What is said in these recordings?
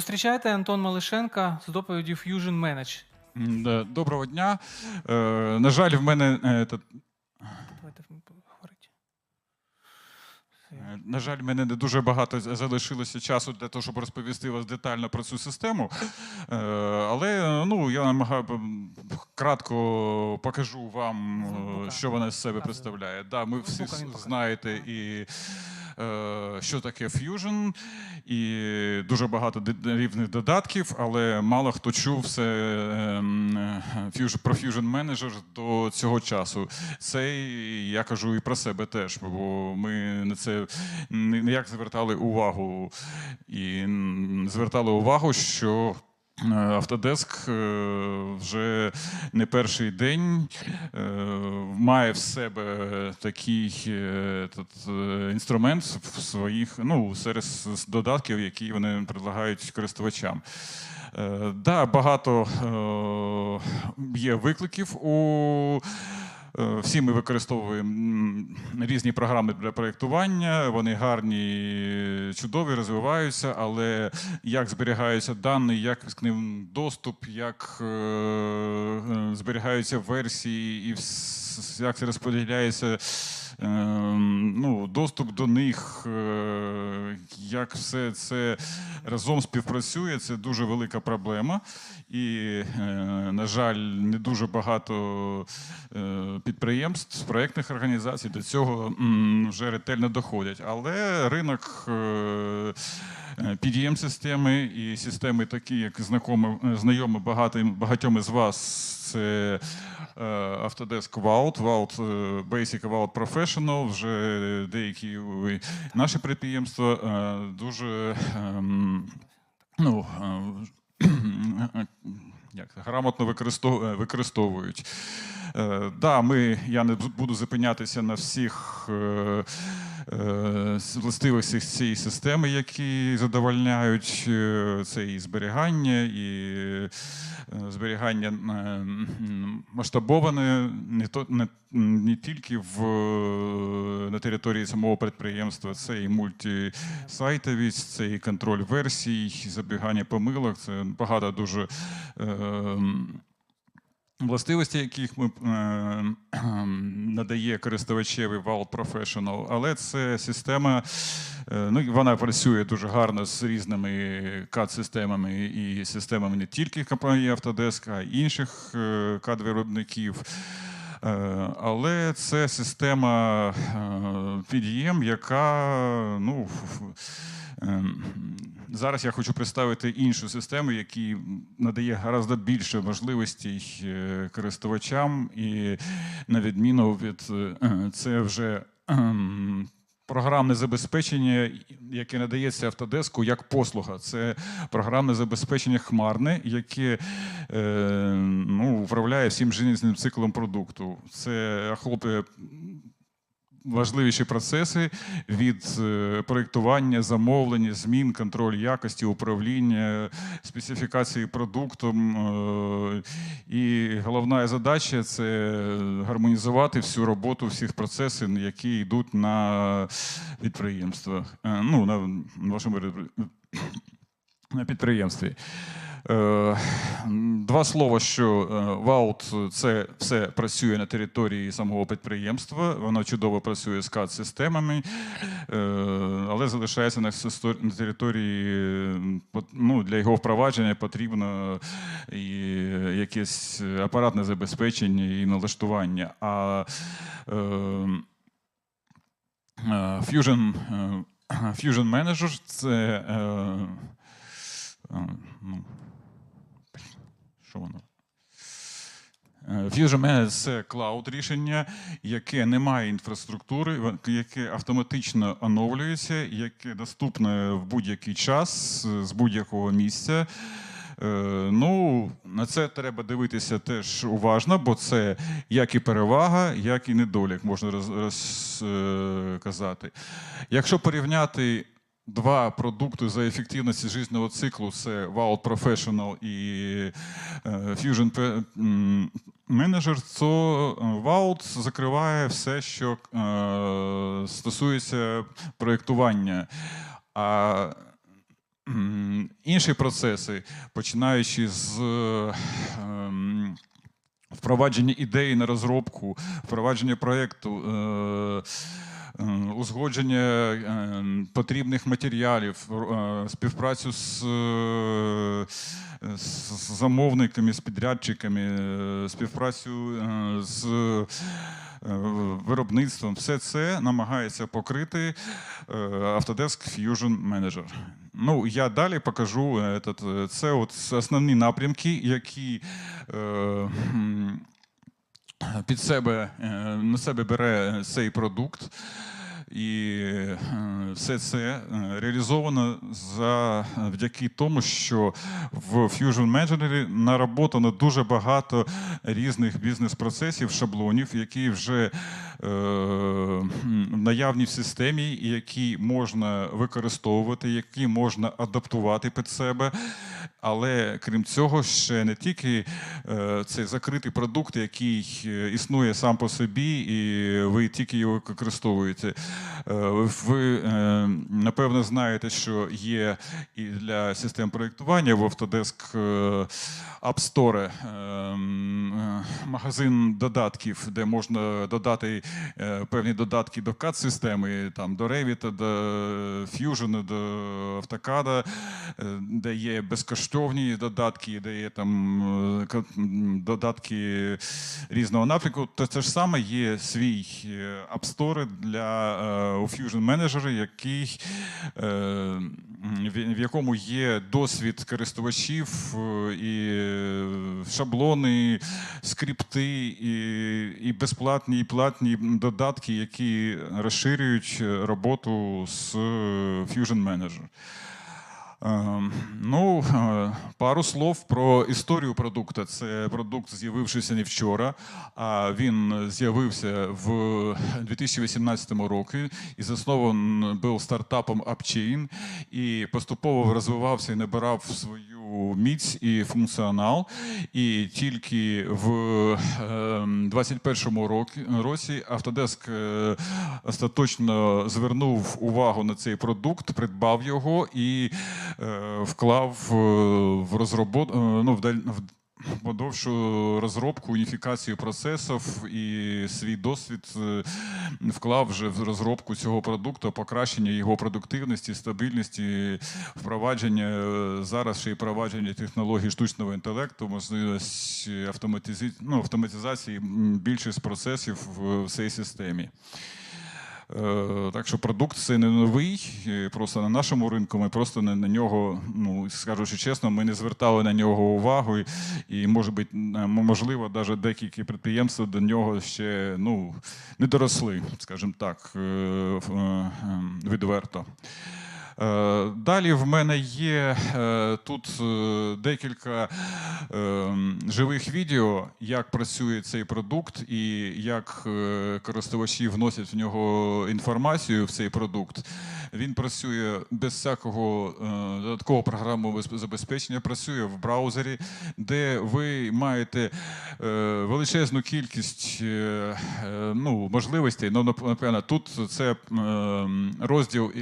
Зустрічайте Антон Малишенка з доповіді Fusion Manage. Доброго дня. Е, на жаль, в мене е, та- Давайте говорити. е, на жаль, в мене не дуже багато з- залишилося часу для того, щоб розповісти вас детально про цю систему. Е, але е, ну я намагаю м, кратко покажу вам, е, Ноутбука. що вона з себе представляє. Да, ми всі Ноутбука він с- показує. знаєте і. Е, Що таке Fusion, і дуже багато різних додатків, але мало хто чув все ем, про Fusion Manager до цього часу. Це я кажу і про себе теж, бо ми на це ні- ніяк звертали увагу і звертали увагу, що. Е, Автодеск е, вже не перший день е, має в себе такий тут, інструмент в своїх, ну, серед додатків, які вони предлагають користувачам. Да, багато є викликів у. Е, Всі ми використовуємо різні програми для проєктування, вони гарні, чудові, розвиваються, але як зберігаються дані, як к ним доступ, як е, е, зберігаються версії і як це розподіляється ну, доступ до них, е, як все це разом співпрацює, це дуже велика проблема. І, е, на жаль, не дуже багато е, підприємств, проєктних організацій до цього вже ретельно доходять. Але ринок е, PDM-системи і системи, такі, як знайомі, багатим, багатьом із вас, це Autodesk Vault, Vault е, Basic, Vault Professional, вже деякі наші підприємства е, дуже ем, ну, е, як грамотно е, використовують. Е, да, ми, я не буду зупинятися на всіх е, е, цієї системи, які задовольняють е, це і зберігання, і е, зберігання масштабоване не, то, не, не тільки в, на території самого підприємства, це і мультисайтовість, це і контроль версій, забігання помилок, це багато дуже. Е, Властивості, яких ми надає користувачеві Vault Professional, але це система, е, ну вона працює дуже гарно з різними CAD-системами і системами не тільки компанії Autodesk, а й інших е, CAD-виробників. Е, Але це система під'єм, яка ну, Ем, Зараз я хочу представити іншу систему, яка надає гораздо більше можливостей е, користувачам, і на відміну від е, це вже програмне забезпечення, яке надається Автодеску як послуга. Це програмне забезпечення хмарне, яке е, ну, управляє всім жизненним циклом продукту. Це охоплює важливіші процеси від е, проєктування, замовлення, змін, контроль якості, управління, специфікації продуктом. е, І головна задача це гармонізувати всю роботу всіх процесів, які йдуть на підприємство. Е, Ну, на вашому на підприємстві. Е, Два слова, що е, Vault – це все працює на території самого підприємства, воно чудово працює з CAD-системами, е, але залишається на території, е, ну, для його впровадження потрібно і якесь апаратне забезпечення і налаштування. А е, е, Fusion, е, Fusion Manager це. е, е, ну, що воно? Е, Fusion Manager – це клауд рішення, яке не має інфраструктури, яке автоматично оновлюється, яке доступне в будь-який час е, з будь-якого місця. Е, Ну, на це треба дивитися теж уважно, бо це як і перевага, як і недолік, можна розказати. Якщо порівняти два продукти за ефективності життєвого циклу це Vault Professional і е, Fusion Manager, то е, Vault закриває все, що е, стосується проєктування. А інші процеси, починаючи з е, впровадження ідеї на розробку, впровадження проєкту. Узгодження е, потрібних матеріалів, е, співпрацю з, е, з замовниками, з підрядчиками, е, співпрацю з виробництвом, все це намагається покрити Autodesk Fusion Manager. Ну, я далі покажу це от основні напрямки, які під себе е, на себе бере цей продукт. І е, все це е, реалізовано завдяки тому, що в Fusion Manager наработано дуже багато різних бізнес-процесів, шаблонів, які вже е, наявні в системі, які можна використовувати, які можна адаптувати під себе. Але крім цього, ще не тільки е, цей закритий продукт, який е, існує сам по собі, і ви тільки його використовуєте. Е, Ви напевно знаєте, що є і для систем проєктування в Autodesk App Store магазин додатків, де можна додати певні додатки до CAD-системи, там до Revit, до Fusion, до AutoCAD, де є безкоштовні додатки, де там е, додатки різного напрямку. То це ж саме є свій е, App Store для е, Fusion Manager, який, в якому є досвід користувачів і шаблони, скрипти, і, безплатні, і платні додатки, які розширюють роботу з Fusion Manager. Ем, Ну, е, пару слов про історію продукту. Це продукт, з'явившися не вчора, а він з'явився в 2018 році і заснований був стартапом UpChain і поступово розвивався і набирав свою міць і функціонал. І тільки в 2021 році Автодеск е, остаточно звернув увагу на цей продукт, придбав його і е, вклав е, в розробот... е, ну, в подовшу розробку, уніфікацію процесів і свій досвід е, вклав вже в розробку цього продукту, покращення його продуктивності, стабільності, впровадження е, зараз ще й впровадження технологій штучного інтелекту, можливість автоматизі... ну, автоматизації більшість процесів в цій системі. Е, Так що продукт це не новий. Просто на нашому ринку ми просто на, нього, ну скажучи чесно, ми не звертали на нього увагу, і, може бути, можливо, навіть деякі підприємства до нього ще ну, не доросли, скажімо так, е, е, ем, відверто. Е, Далі в мене є е, тут е, декілька живих відео, як працює цей продукт і як користувачі вносять в нього інформацію в цей продукт. Він працює без всякого е, додаткового програмного забезпечення, працює в браузері, де ви маєте е, величезну кількість е, ну, можливостей. Ну, нап- напевно, тут це розділ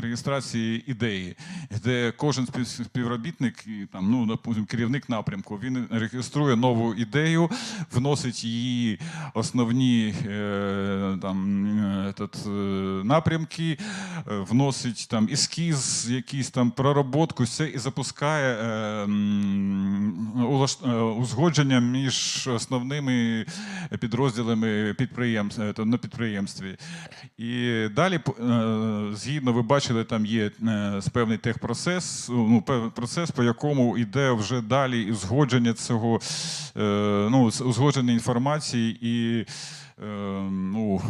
реєстрації ідеї, де кожен спів- співробітник, там, ну, керівник напрямку, він реєструє нову ідею, вносить її основні там, этот, е, напрямки, е, вносить там ескіз, якийсь там проработку, все і запускає е, узгодження між основними підрозділами підприємств е, на підприємстві. І далі, е, згідно, ви бачили, там є е, певний техпроцес, ну, процес, по якому йде вже далі узгодження цього, ну, узгодження інформації і ну,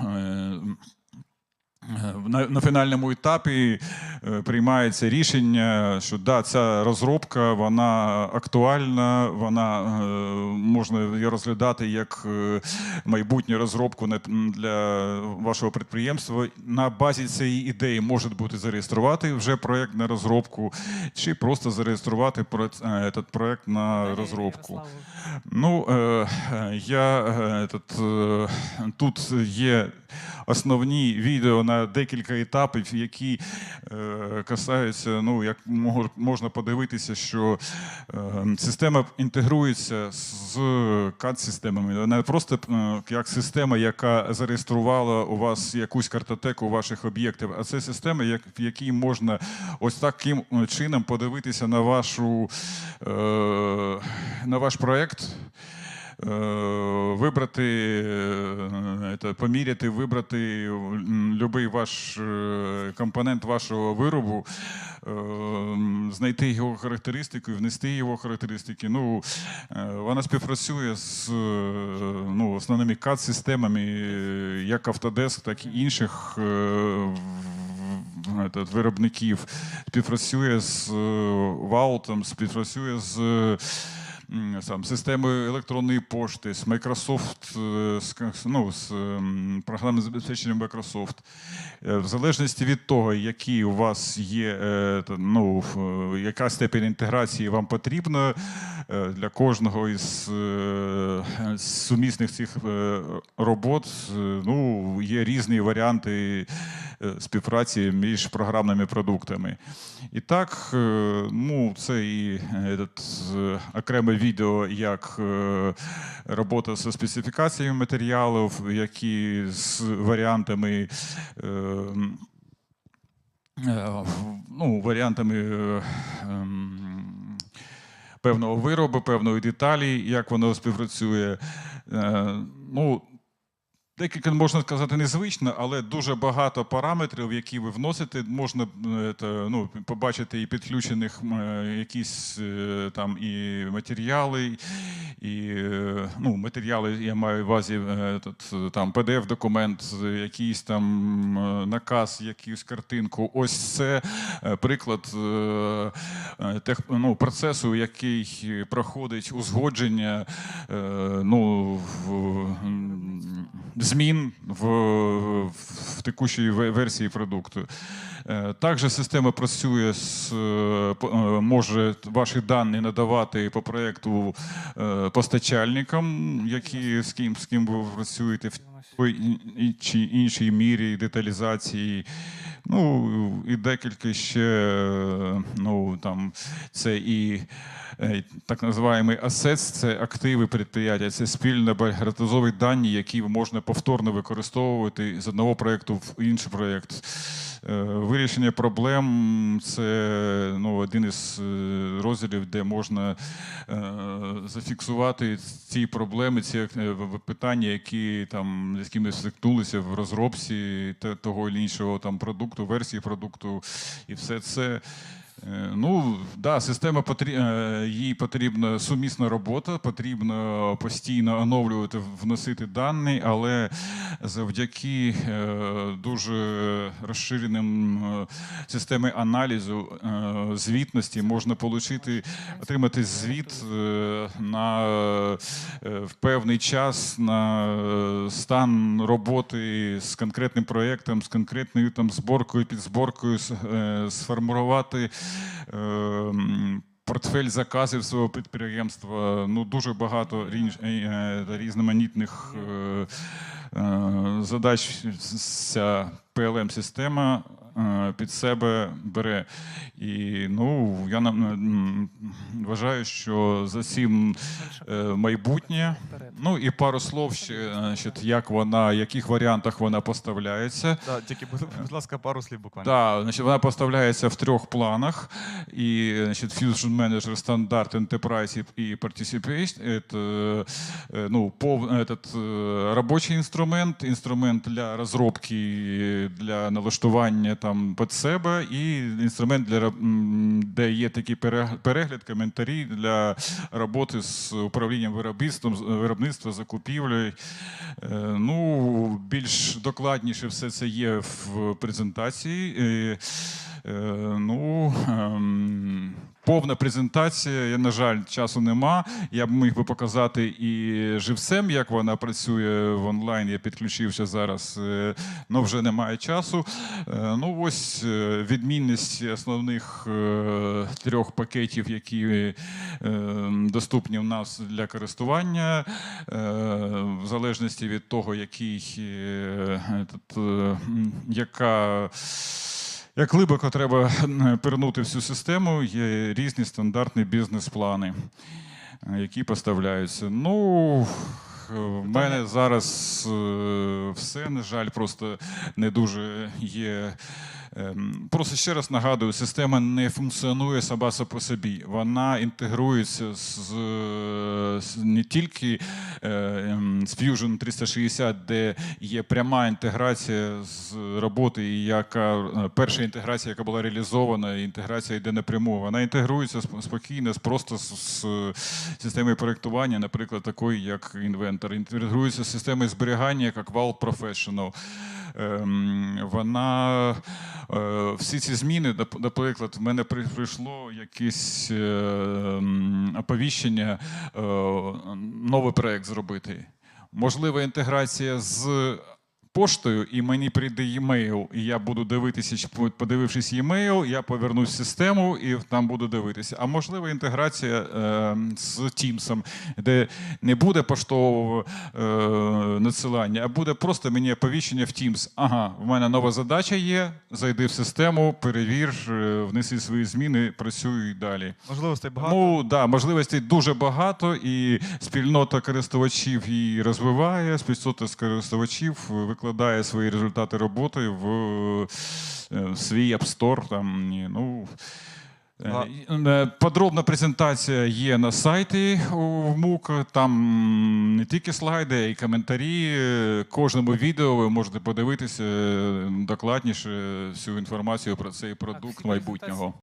на, на фінальному етапі е, приймається рішення, що да, ця розробка вона актуальна, вона е, можна її розглядати як е, майбутню розробку для вашого підприємства. На базі цієї ідеї може бути зареєструвати вже проєкт на розробку, чи просто зареєструвати е, проєкт на розробку. Ну, е, е, я е, этот, е, тут є основні відео на декілька етапів, які е, касаються, ну як можна подивитися, що е, система інтегрується з CAD-системами. Вона просто як система, яка зареєструвала у вас якусь картотеку ваших об'єктів, а це система, в якій можна ось таким чином подивитися на вашу е, на ваш проект. Е, Вибрати, е, поміряти, вибрати м, любий ваш е, компонент вашого виробу, е, знайти його характеристику, і внести його характеристики. Ну, е, вона співпрацює з е, ну, основними CAD-системами, е, як Autodesk, так і інших е, виробників. Співпрацює з Vault, співпрацює з сам, системою електронної пошти, з Microsoft, е, з, ну, з програмним забезпеченням Microsoft. Е, В залежності від того, які у вас є, е, ну, яка степень інтеграції вам потрібна для кожного із сумісних цих робот, ну, є різні варіанти співпраці між програмними продуктами. І так, е, ну, це і е, е, окреме відео, як е, робота зі специфікаціями матеріалів, які з варіантами. е, е, Ну, варіантами е, ем, певного виробу, певної деталі, як воно співпрацює. Е, Ну, Декілька можна сказати незвично, але дуже багато параметрів, які ви вносите, можна е, ну, побачити і підключених е, якісь е, там і матеріали, і ну, матеріали, я маю на увазі там PDF-документ, е, якийсь там наказ, якусь картинку. Ось це приклад тех, ну, процесу, який проходить узгодження ну, в, змін в, в текущій версії продукту. Е, Також система працює з е, е, може ваші дані надавати по проекту постачальникам, які з ким з ким ви працюєте в той чи іншій мірі деталізації. Ну і декілька ще ну там це і е, так називаємо assets, це активи підприємства, це спільно багатозові дані, які можна повторно використовувати з одного проєкту в інший проєкт. Е, Вирішення проблем це ну, один із е, розділів, де можна е, зафіксувати ці проблеми, ці питання, які там з якими стикнулися в розробці того чи іншого там продукту, версії продукту, і все це. Е, Ну, да, система потрі... е, їй потрібна сумісна робота, потрібно постійно оновлювати, вносити дані, але завдяки е, дуже розширеним системи аналізу звітності можна получити, отримати звіт на в певний час на стан роботи з конкретним проєктом, з конкретною там зборкою, підзборкою, сформувати портфель заказів свого підприємства. Ну, дуже багато е, е, різноманітних е, задач ця PLM-система е, під себе бере. І ну, я вважаю, що за цим е, майбутнє. Ну і пару слов ще, значить, як вона, в яких варіантах вона поставляється. Да, тільки, будь, ласка, пару слів буквально. Так, значить, вона поставляється в трьох планах. І значить, Fusion Manager, стандарт, Enterprise і Participation. Це е, ну, пов, этот, е, робочий інструмент, інструмент для розробки, для налаштування там під себе, і інструмент, для, де є такий перегляд, коментарі для роботи з управлінням виробництвом, виробництва, закупівлею. Ну, більш докладніше все це є в презентації. Е, Ну, ем, Повна презентація. На жаль, часу нема. Я б міг би показати і живцем, як вона працює в онлайн. Я підключився зараз, але вже немає часу. Е, Ну, ось е, відмінність основних е, трьох пакетів, які доступні в нас для користування, в залежності від того, який, яка. Як глибоко треба пернути всю систему, є різні стандартні бізнес-плани, е, які поставляються. Ну, е, в мене зараз е, все, на жаль, просто не дуже є. Ем, Просто ще раз нагадую, система не функціонує сама по собі. Вона інтегрується з, не тільки е, ем, з Fusion 360, де є пряма інтеграція з роботи, яка е, перша інтеграція, яка була реалізована, інтеграція йде напряму. Вона інтегрується спокійно, просто з, системою проєктування, наприклад, такої, як Inventor. Інтегрується з системою зберігання, як Vault Professional. Ем, Вона е, всі ці зміни, наприклад, в мене прийшло якесь е, оповіщення, е, новий проект зробити. Можлива інтеграція з поштою, і мені прийде e-mail, і я буду дивитися, подивившись e-mail, я повернусь в систему і там буду дивитися. А можлива інтеграція е, з Teams, де не буде поштового е, надсилання, а буде просто мені оповіщення в Teams. Ага, в мене нова задача є. Зайди в систему, перевір, е, внеси свої зміни, працюй далі. Можливостей багато. Ну да, можливостей дуже багато, і спільнота користувачів її розвиває. Спільнота користувачів викладає свої результати роботи в е, свій App Store. Там, ну, е, е, Подробна презентація є на сайті у МУК. Там не тільки слайди, а й коментарі. Кожному відео ви можете подивитися докладніше всю інформацію про цей продукт майбутнього.